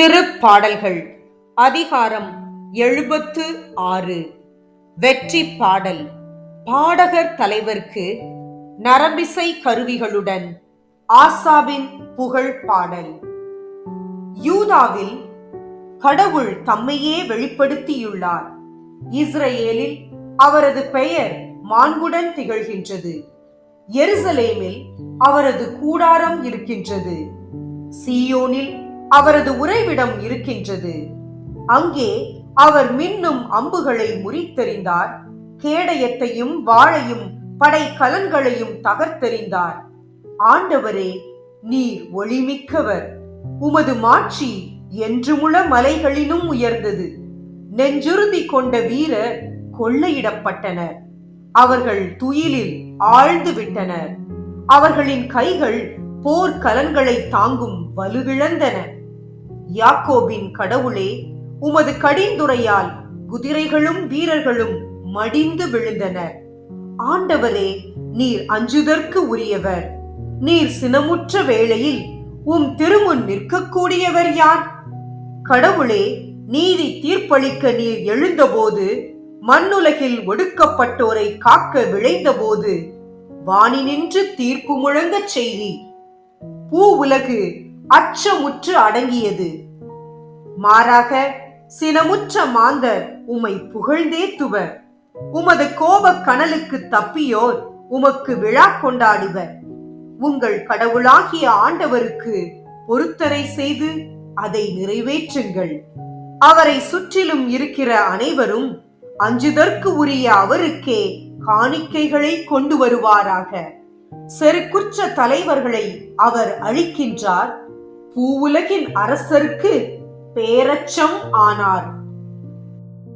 திருப்பாடல்கள். அதிகாரம் எழுபத்து ஆறு. வெற்றி பாடல். பாடகர் தலைவர்க்கு நரம்பிசை கருவிகளுடன் ஆசாவின் புகழ் பாடல். யூதாவில் கடவுள் தம்மையே வெளிப்படுத்தியுள்ளார். இஸ்ரேலில் அவரது பெயர் மாண்புடன் திகழ்கின்றது. எருசலேமில் அவரது கூடாரம் இருக்கின்றது. சியோனில் அவரது உறைவிடம் இருக்கின்றது. அங்கே அவர் மின்னும் அம்புகளை முறித்தெறிந்தார். கேடயத்தையும் வாழையும் படை கலன்களையும் தகர்த்தெறிந்தார். ஆண்டவரே நீர் ஒளிமிக்கவர். உமது மாட்சி என்றுமுள மலைகளிலும் உயர்ந்தது. நெஞ்சுறுதி கொண்ட வீரர் கொள்ளையிடப்பட்டனர். அவர்கள் துயிலில் ஆழ்ந்து விட்டனர் அவர்களின் கைகள் போர்க்கலன்களை தாங்கும் வலுவிழந்தன யாக்கோபின் கடவுளே உமது கடிந்துரையால் குதிரைகளும் வீரர்களும் மடிந்து விழுந்தனர். ஆண்டவரே நீர் அஞ்சுதற்கு உரியவர். நீர் சினமுற்ற வேளையில் உம் திருமுன் நிற்கக்கூடியவர் யார்? கடவுளே நீதி தீர்ப்பளிக்க நீர் எழுந்தபோது மண்ணுலகில் ஒடுக்கப்பட்டோரை காக்க விளைந்தபோது வானி நின்று தீர்ப்பு முழங்கச் செய்தி பூ உலகு அச்சமுற்று அடங்கியது. மாறாக சினமுற்ற மாந்தர் உம்மை புகழ்ந்தேத்துவர் உமது கோப கனலுக்கு தப்பியோர் உமக்கு விழா கொண்டாடுவர். உங்கள் கடவுளாகிய ஆண்டவருக்கு பொருத்தனை செய்து அதை நிறைவேற்றுங்கள். அவரை சுற்றிலும் இருக்கிற அனைவரும் அஞ்சுதற்கு உரிய அவருக்கே காணிக்கைகளை கொண்டு வருவாராக. செருக்குற்ற தலைவர்களை அவர் அழிக்கின்றார். பூவுலகின் அரசருக்கு பேரச்சம் ஆனார்.